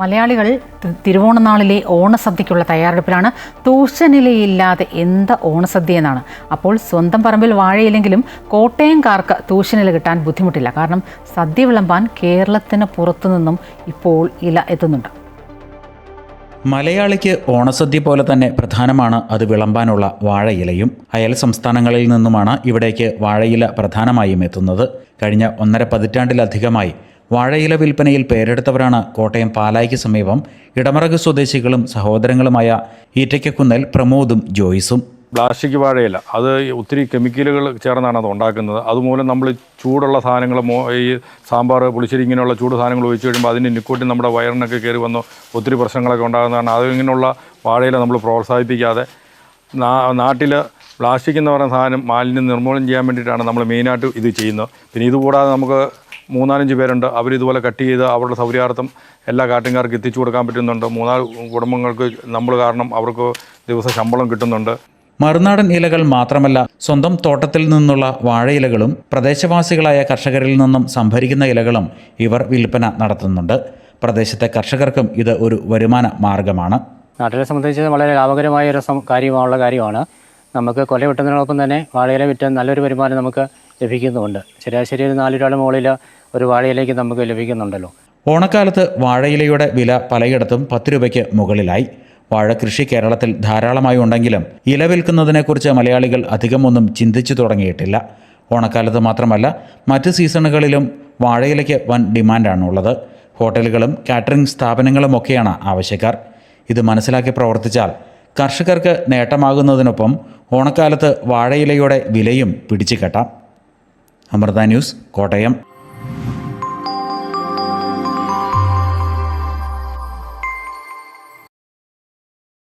മലയാളികൾ തിരുവോണനാളിലെ ഓണസദ്യക്കുള്ള തയ്യാറെടുപ്പിലാണ് തൂശനിലയില്ലാതെ എന്ത് ഓണസദ്യ എന്നാണ്. അപ്പോൾ സ്വന്തം പറമ്പിൽ വാഴയില്ലെങ്കിലും കോട്ടയംകാർക്ക് തൂശനില കിട്ടാൻ ബുദ്ധിമുട്ടില്ല. കാരണം സദ്യ വിളമ്പാൻ കേരളത്തിന് പുറത്തുനിന്നും ഇപ്പോൾ ഇല എത്തുന്നുണ്ട്. മലയാളിക്ക് ഓണസദ്യ പോലെ തന്നെ പ്രധാനമാണ് അത് വിളമ്പാനുള്ള വാഴയിലയും. അയൽ സംസ്ഥാനങ്ങളിൽ നിന്നുമാണ് ഇവിടേക്ക് വാഴയില പ്രധാനമായും എത്തുന്നത്. കഴിഞ്ഞ ഒന്നര പതിറ്റാണ്ടിലധികമായി വാഴയില വിൽപ്പനയിൽ പേരെടുത്തവരാണ് കോട്ടയം പാലായ്ക്ക് സമീപം ഇടമറക് സ്വദേശികളും സഹോദരങ്ങളുമായ ഈറ്റയ്ക്കുന്നൽ പ്രമോദും ജോയിസും. പ്ലാസ്റ്റിക് വാഴയില. അത് ഒത്തിരി കെമിക്കലുകൾ ചേർന്നാണ് അത് ഉണ്ടാക്കുന്നത്. അതുമൂലം നമ്മൾ ചൂടുള്ള സാധനങ്ങൾ ഈ സാമ്പാർ പുളിശ്ശേരി ഇങ്ങനെയുള്ള ചൂട് സാധനങ്ങൾ ഒഴിച്ച് കഴിയുമ്പോൾ അതിന് നിക്കോട്ടിൻ നമ്മുടെ വയറിനൊക്കെ കയറി വന്ന് ഒത്തിരി പ്രശ്നങ്ങളൊക്കെ ഉണ്ടാകുന്നതാണ് അത് ഇങ്ങനെയുള്ള വാഴയില നമ്മൾ പ്രോത്സാഹിപ്പിക്കാതെ നാട്ടിൽ പ്ലാസ്റ്റിക് എന്ന് പറയുന്ന സാധനം മാലിന്യം നിർമ്മൂലനം ചെയ്യാൻ വേണ്ടിയിട്ടാണ് നമ്മൾ മെയിനായിട്ട് ഇത് ചെയ്യുന്നത്. പിന്നെ ഇതുകൂടാതെ നമുക്ക് മൂന്നാലഞ്ച് പേരുണ്ട്. അവരിതുപോലെ കട്ട് ചെയ്ത് അവരുടെ സൗകര്യാർത്ഥം എല്ലാ കാട്ടുകാർക്ക് എത്തിച്ചു കൊടുക്കാൻ പറ്റുന്നുണ്ട്. മൂന്നാൽ കുടുംബങ്ങൾക്ക് നമ്മൾ കാരണം അവർക്ക് ദിവസം ശമ്പളം കിട്ടുന്നുണ്ട്. മറുനാടൻ ഇലകൾ മാത്രമല്ല സ്വന്തം തോട്ടത്തിൽ നിന്നുള്ള വാഴയിലകളും പ്രദേശവാസികളായ കർഷകരിൽ നിന്നും സംഭരിക്കുന്ന ഇലകളും ഇവർ വിൽപ്പന നടത്തുന്നുണ്ട്. പ്രദേശത്തെ കർഷകർക്കും ഇത് ഒരു വരുമാന മാർഗമാണ്. നാട്ടിലെ സംബന്ധിച്ച് വളരെ ലാഭകരമായ ഒരു കാര്യമുള്ള കാര്യമാണ്. നമുക്ക് കൊല വെട്ടുന്നതിനോടൊപ്പം തന്നെ വാഴയില വിറ്റ് നല്ലൊരു വരുമാനം നമുക്ക് ലഭിക്കുന്നുമുണ്ട്. ശരാശരി ഒരു നാല് രൂപയുടെ മുകളിൽ ഒരു വാഴയിലേക്ക് നമുക്ക് ലഭിക്കുന്നുണ്ടല്ലോ. ഓണക്കാലത്ത് വാഴയിലയുടെ വില പലയിടത്തും പത്ത് രൂപയ്ക്ക് മുകളിലായി. വാഴ കൃഷി കേരളത്തിൽ ധാരാളമായി ഉണ്ടെങ്കിലും ഇല വിൽക്കുന്നതിനെക്കുറിച്ച് മലയാളികൾ അധികമൊന്നും ചിന്തിച്ചു തുടങ്ങിയിട്ടില്ല. ഓണക്കാലത്ത് മാത്രമല്ല മറ്റ് സീസണുകളിലും വാഴയിലയ്ക്ക് വൻ ഡിമാൻഡാണുള്ളത്. ഹോട്ടലുകളും കാറ്ററിംഗ് സ്ഥാപനങ്ങളും ഒക്കെയാണ് ആവശ്യക്കാർ. ഇത് മനസ്സിലാക്കി പ്രവർത്തിച്ചാൽ കർഷകർക്ക് നേട്ടമാകുന്നതിനൊപ്പം ഓണക്കാലത്ത് വാഴയിലയുടെ വിലയും പിടിച്ചു കെട്ടാം അമൃത ന്യൂസ് കോട്ടയം